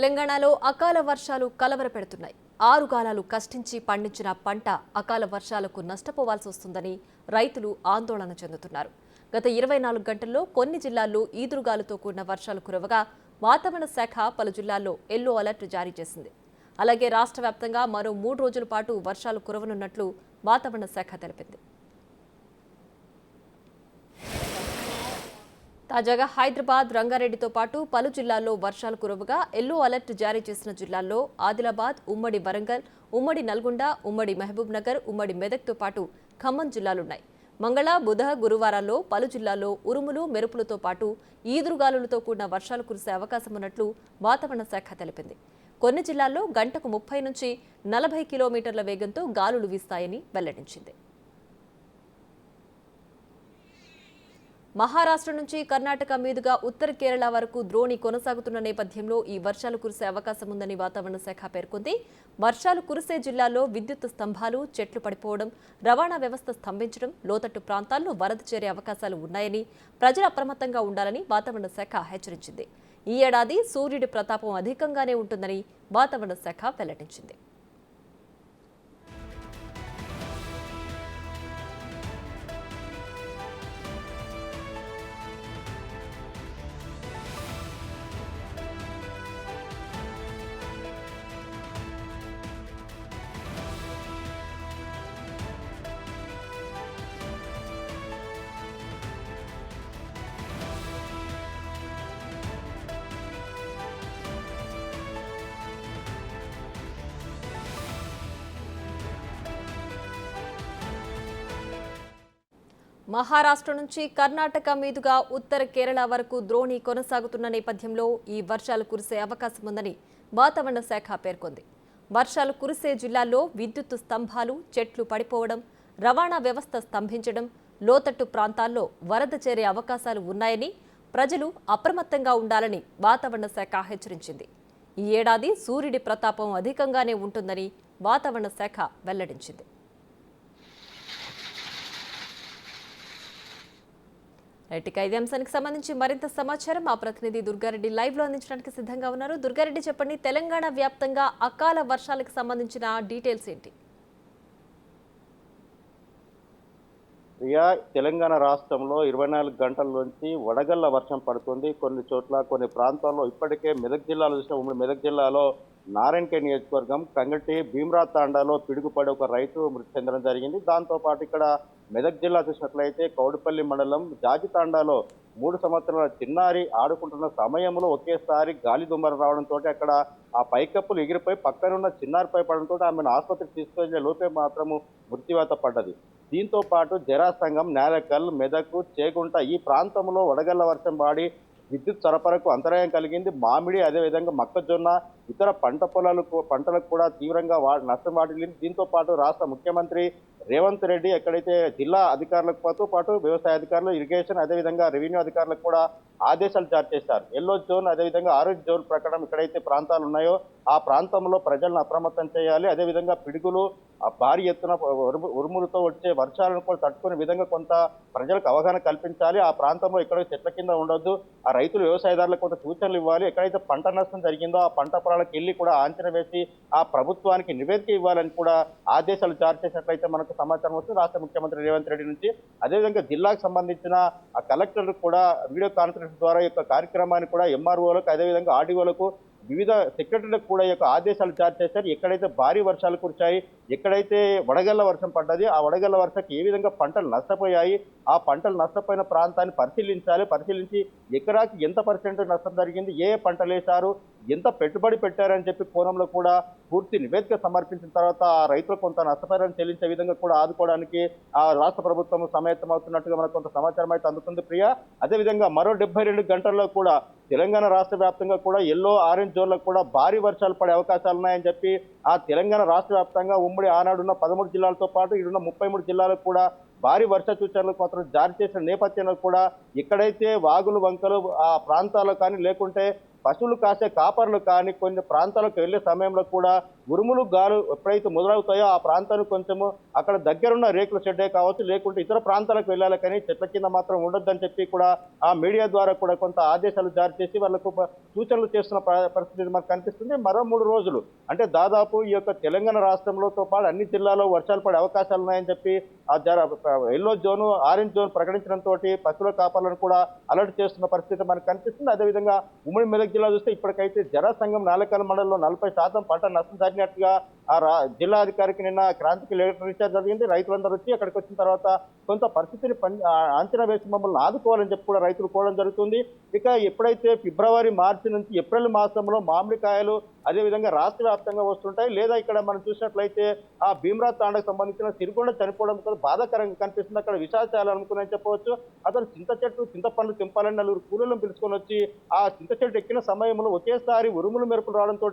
తెలంగాణలో అకాల వర్షాలు కలవరపెడుతున్నాయి. ఆరు కాలాలు కష్టించి పండించిన పంట అకాల వర్షాలకు నష్టపోవాల్సి వస్తుందని రైతులు ఆందోళన చెందుతున్నారు. గత ఇరవై నాలుగు గంటల్లో కొన్ని జిల్లాల్లో ఈదురుగాలుతో కూడిన వర్షాలు కురవగా వాతావరణ శాఖ పలు జిల్లాల్లో ఎల్లో అలర్ట్ జారీ చేసింది. అలాగే రాష్ట్ర వ్యాప్తంగా మరో మూడు రోజుల పాటు వర్షాలు కురవనున్నట్లు వాతావరణ శాఖ తెలిపింది. తాజాగా హైదరాబాద్ రంగారెడ్డితో పాటు పలు జిల్లాల్లో వర్షాలు కురవగా ఎల్లో అలర్ట్ జారీ చేసిన జిల్లాల్లో ఆదిలాబాద్ ఉమ్మడి వరంగల్ ఉమ్మడి నల్గొండ ఉమ్మడి మహబూబ్ నగర్ ఉమ్మడి మెదక్తో పాటు ఖమ్మం జిల్లాలున్నాయి. మంగళ బుధ గురువారాల్లో పలు జిల్లాల్లో ఉరుములు మెరుపులతో పాటు ఈదురుగాలులతో కూడిన వర్షాలు కురిసే అవకాశం ఉన్నట్లు వాతావరణ శాఖ తెలిపింది. కొన్ని జిల్లాల్లో గంటకు ముప్పై నుంచి నలభై కిలోమీటర్ల వేగంతో గాలులు వీస్తాయని వెల్లడించింది. మహారాష్ట్ర నుంచి కర్ణాటక మీదుగా ఉత్తర కేరళ వరకు ద్రోణి కొనసాగుతున్న నేపథ్యంలో ఈ వర్షాలు కురిసే అవకాశం ఉందని వాతావరణ శాఖ పేర్కొంది. వర్షాలు కురిసే జిల్లాల్లో విద్యుత్ స్తంభాలు చెట్లు పడిపోవడం రవాణా వ్యవస్థ స్తంభించడం లోతట్టు ప్రాంతాల్లో వరద చేరే అవకాశాలు ఉన్నాయని ప్రజలు అప్రమత్తంగా ఉండాలని వాతావరణ శాఖ హెచ్చరించింది. ఈ ఏడాది సూర్యుడి ప్రతాపం అధికంగానే ఉంటుందని వాతావరణ శాఖ వెల్లడించింది. మహారాష్ట్ర నుంచి కర్ణాటక మీదుగా ఉత్తర కేరళ వరకు ద్రోణి కొనసాగుతున్న నేపథ్యంలో ఈ వర్షాలు కురిసే అవకాశం ఉందని వాతావరణ శాఖ పేర్కొంది. వర్షాలు కురిసే జిల్లాల్లో విద్యుత్ స్తంభాలు చెట్లు పడిపోవడం రవాణా వ్యవస్థ స్తంభించడం లోతట్టు ప్రాంతాల్లో వరద చేరే అవకాశాలు ఉన్నాయని ప్రజలు అప్రమత్తంగా ఉండాలని వాతావరణ శాఖ హెచ్చరించింది. ఈ ఏడాది సూర్యుడి ప్రతాపం అధికంగానే ఉంటుందని వాతావరణ శాఖ వెల్లడించింది. రైట్ ఇదే అంశానికి సంబంధించి మరింత సమాచారం మా ప్రతినిధి దుర్గారెడ్డి లైవ్లో అందించడానికి సిద్ధంగా ఉన్నారు. దుర్గారెడ్డి చెప్పండి తెలంగాణ వ్యాప్తంగా అకాల వర్షాలకు సంబంధించిన డీటెయిల్స్ ఏంటి? ప్రియా తెలంగాణ రాష్ట్రంలో ఇరవై నాలుగు గంటల నుంచి వడగళ్ళ వర్షం పడుతుంది. కొన్ని చోట్ల కొన్ని ప్రాంతాల్లో ఇప్పటికే మెదక్ జిల్లాలో చూసిన ఉమ్మడి మెదక్ జిల్లాలో నారాయణకే నియోజకవర్గం కంగటి భీమ్రా తాండాలో పిడుగుపడి ఒక రైతు మృతి చెందడం జరిగింది. దాంతో పాటు ఇక్కడ మెదక్ జిల్లా చూసినట్లయితే కౌడుపల్లి మండలం జాజితాండాలో మూడు సంవత్సరాల చిన్నారి ఆడుకుంటున్న సమయంలో ఒకేసారి గాలి దుమ్మర రావడంతో అక్కడ ఆ పైకప్పులు ఎగిరిపోయి పక్కనున్న చిన్నారిపై పడడంతో ఆమెను ఆసుపత్రికి తీసుకెళ్ళే లోపే మాత్రము మృత్యువాత పడ్డది. దీంతో పాటు జరాసంగం నేలకల్ మెదక్ చేగుంట ఈ ప్రాంతంలో వడగళ్ళ వర్షం పాడి విద్యుత్ సరఫరాకు అంతరాయం కలిగింది. మామిడి అదేవిధంగా మొక్కజొన్న ఇతర పంట పొలాలకు పంటలకు కూడా తీవ్రంగా వా నష్టం వాటిల్లింది. దీంతో పాటు రాష్ట్ర ముఖ్యమంత్రి రేవంత్ రెడ్డి ఎక్కడైతే జిల్లా అధికారులకు పాటు వ్యవసాయ అధికారులు ఇరిగేషన్ అదేవిధంగా రెవెన్యూ అధికారులకు కూడా ఆదేశాలు జారీ చేశారు. ఎల్లో జోన్ అదేవిధంగా ఆరెంజ్ జోన్ ప్రకారం ఎక్కడైతే ప్రాంతాలు ఉన్నాయో ఆ ప్రాంతంలో ప్రజలను అప్రమత్తం చేయాలి. అదేవిధంగా పిడుగులు ఆ భారీ ఎత్తున ఉరుము- ఉరుములతో వచ్చే వర్షాలను కూడా తట్టుకునే విధంగా కొంత ప్రజలకు అవగాహన కల్పించాలి. ఆ ప్రాంతంలో ఎక్కడ చెట్ల కింద ఉండొద్దు ఆ రైతులు వ్యవసాయదారులకు కొంత సూచనలు ఇవ్వాలి. ఎక్కడైతే పంట నష్టం జరిగిందో ఆ పంట పొలాలకు వెళ్ళి కూడా ఆంచన వేసి ఆ ప్రభుత్వానికి నివేదిక ఇవ్వాలని కూడా ఆదేశాలు జారీ చేసినట్లయితే మనకు సమాచారం వస్తుంది. రాష్ట్ర ముఖ్యమంత్రి రేవంత్ రెడ్డి నుంచి. అదేవిధంగా జిల్లాకు సంబంధించిన ఆ కలెక్టర్ కూడా వీడియో కాన్ఫరెన్స్ ద్వారా యొక్క కార్యక్రమాన్ని కూడా ఎంఆర్ఓలకు అదేవిధంగా ఆర్డీఓలకు వివిధ సెక్రటరీలకు కూడా యొక్క ఆదేశాలు జారీ చేశారు. ఎక్కడైతే భారీ వర్షాలు కురిచాయి ఎక్కడైతే వడగళ్ళ వర్షం పడ్డది ఆ వడగళ్ళ వర్షానికి ఏ విధంగా పంటలు నష్టపోయాయి ఆ పంటలు నష్టపోయిన ప్రాంతాన్ని పరిశీలించాలి. పరిశీలించి ఎకరాకి ఎంత పర్సెంట్ నష్టం జరిగింది ఏ పంటలు వేశారు ఎంత పెట్టుబడి పెట్టారని చెప్పి కోణంలో కూడా పూర్తి నివేదిక సమర్పించిన తర్వాత ఆ రైతులకు కొంత నష్టపరిహారం చెల్లించే విధంగా కూడా ఆదుకోవడానికి ఆ రాష్ట్ర ప్రభుత్వం సమాయత్తం అవుతున్నట్టుగా మనకు కొంత సమాచారం అయితే అందుతుంది ప్రియ. అదేవిధంగా మరో డెబ్బై రెండు గంటల్లో కూడా తెలంగాణ రాష్ట్ర వ్యాప్తంగా కూడా ఎల్లో ఆరెంజ్ జోన్లకు కూడా భారీ వర్షాలు పడే అవకాశాలు ఉన్నాయని చెప్పి ఆ తెలంగాణ రాష్ట్ర వ్యాప్తంగా ఉమ్మడి ఆనాడున్న పదమూడు జిల్లాలతో పాటు ఇడున్న ముప్పై మూడు జిల్లాలకు కూడా భారీ వర్ష సూచనలు మాత్రం జారీ చేసిన నేపథ్యంలో కూడా ఎక్కడైతే వాగులు వంకలు ఆ ప్రాంతాల్లో కానీ లేకుంటే పశువులు కాసే కాపర్లు కానీ కొన్ని ప్రాంతాలకు వెళ్ళే సమయంలో కూడా ఉరుములు గాలు ఎప్పుడైతే మొదలవుతాయో ఆ ప్రాంతానికి కొంచెము అక్కడ దగ్గరున్న రేకుల షెడ్డే కావచ్చు లేకుంటే ఇతర ప్రాంతాలకు వెళ్ళాలి కానీ చెట్ల కింద మాత్రం ఉండొద్దని చెప్పి కూడా ఆ మీడియా ద్వారా కూడా కొంత ఆదేశాలు జారీ చేసి వాళ్ళకు సూచనలు చేస్తున్న ప- పరిస్థితి మనకు కనిపిస్తుంది. మరో మూడు రోజులు అంటే దాదాపు ఈ యొక్క తెలంగాణ రాష్ట్రంలోతో పాటు అన్ని జిల్లాలో వర్షాలు పడే అవకాశాలు ఉన్నాయని చెప్పి ఆ జర ఎల్లో జోన్ ఆరెంజ్ జోన్ ప్రకటించడంతో పశువుల కాపాలను కూడా అలర్ట్ చేస్తున్న పరిస్థితి మనకు కనిపిస్తుంది. అదేవిధంగా ఉమ్మడి మెదక్ జిల్లా చూస్తే ఇప్పటికైతే జరా సంఘం నాలకల్ మండలంలో నలభై శాతం పంట నష్టం జరిగినట్టుగా ఆ రా జిల్లా అధికారికి నిన్న క్రాంతికి లేటర్ ఇచ్చారు జరిగింది. రైతులందరూ వచ్చి అక్కడికి వచ్చిన తర్వాత కొంత పరిస్థితిని అంచనా వేసి మమ్మల్ని ఆదుకోవాలని చెప్పి కూడా రైతులు కోవడం జరుగుతుంది. ఇక ఎప్పుడైతే ఫిబ్రవరి మార్చి నుంచి ఏప్రిల్ మాసంలో మామిడికాయలు అదేవిధంగా రాష్ట్ర వ్యాప్తంగా వస్తుంటాయి లేదా ఇక్కడ మనం చూసినట్లయితే ఆ భీమరా తాండకు సంబంధించిన సిరికొండ చనిపోవడం కూడా బాధాకరంగా కనిపిస్తుంది. అక్కడ విషాచాలు అనుకుని చెప్పవచ్చు. అతను చింత చెట్టు చింతపండ్లు తెంపాలని నలుగురు కూలీలను పిలుచుకొని వచ్చి ఆ చింత చెట్టు ఎక్కిన సమయంలో ఒకేసారి ఉరుములు మెరుపులు రావడంతో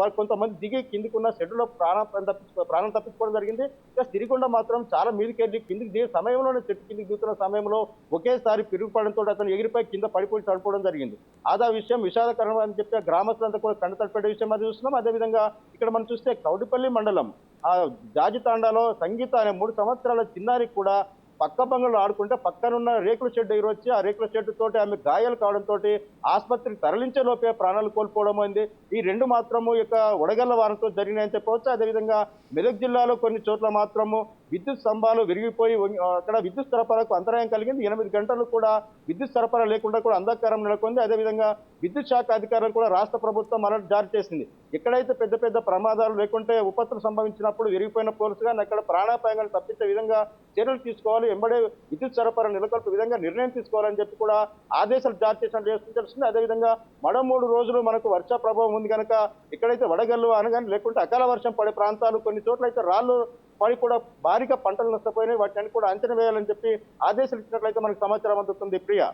వారు కొంతమంది దిగి కిందికున్న షెడ్లో ప్రాణం తప్పించు ప్రాణం తప్పించుకోవడం జరిగింది. ఇక సిరికొండ మాత్రం చాలా మీదకి వెళ్ళి కిందికి దిగే సమయంలోనే చెట్టు కిందికి దిగుతున్న సమయంలో ఒకేసారి పిరుగుపడంతో అతను ఎగిరిపోయి కింద పడిపోయి చనిపోవడం జరిగింది. అదా విషయం విషాదకరం అని చెప్పి గ్రామస్తులంతా కూడా కండతడిపడే విషయం అది చూస్తున్నాం. అదేవిధంగా ఇక్కడ మనం చూస్తే కౌడిపల్లి మండలం ఆ జాజితాండాలో సంగీత అనే మూడు సంవత్సరాల చిన్నారికి కూడా పక్క బంగళలో ఆడుకుంటే పక్కనున్న రేకుల షెడ్ ఎగిరొచ్చి వచ్చి ఆ రేకుల షెడ్ తోటి ఆమె గాయాలు కావడంతో ఆసుపత్రికి తరలించే లోపే ప్రాణాలు కోల్పోవడం అయింది. ఈ రెండు మాత్రము యొక్క వడగళ్ళ వారంతో జరిగినాయని చెప్పవచ్చు. అదేవిధంగా మెదక్ జిల్లాలో కొన్ని చోట్ల మాత్రము విద్యుత్ స్తంభాలు విరిగిపోయి అక్కడ విద్యుత్ సరఫరాకు అంతరాయం కలిగింది. ఎనిమిది గంటలు కూడా విద్యుత్ సరఫరా లేకుండా కూడా అంధకారం నెలకొంది. అదేవిధంగా విద్యుత్ శాఖ అధికారులు కూడా రాష్ట్ర ప్రభుత్వం అలర్ట్ జారీ చేసింది. ఎక్కడైతే పెద్ద పెద్ద ప్రమాదాలు లేకుంటే ఉపత్తులు సంభవించినప్పుడు విరిగిపోయిన పోలీసు కానీ అక్కడ ప్రాణాపాయంగా తప్పించే విధంగా చర్యలు తీసుకోవాలి. ఎంబడే విద్యుత్ సరఫరా నెలకొల్పే విధంగా నిర్ణయం తీసుకోవాలని చెప్పి కూడా ఆదేశాలు జారీ చేసినట్టు చేస్తుంది తెలుస్తుంది అదేవిధంగా మరో మూడు రోజులు మనకు వర్ష ప్రభావం ఉంది కనుక ఎక్కడైతే వడగళ్ళు అనగానే లేకుంటే అకాల వర్షం పడే ప్రాంతాలు కొన్ని చోట్ల అయితే రాళ్ళు పడి కూడా భారీగా పంటలు నష్టపోయినాయి. వాటిని కూడా అంచనా వేయాలని చెప్పి ఆదేశాలు ఇచ్చినట్లయితే మనకు సమాచారం అందుతుంది. Priya.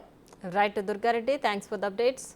Right Durga Reddy thanks for the updates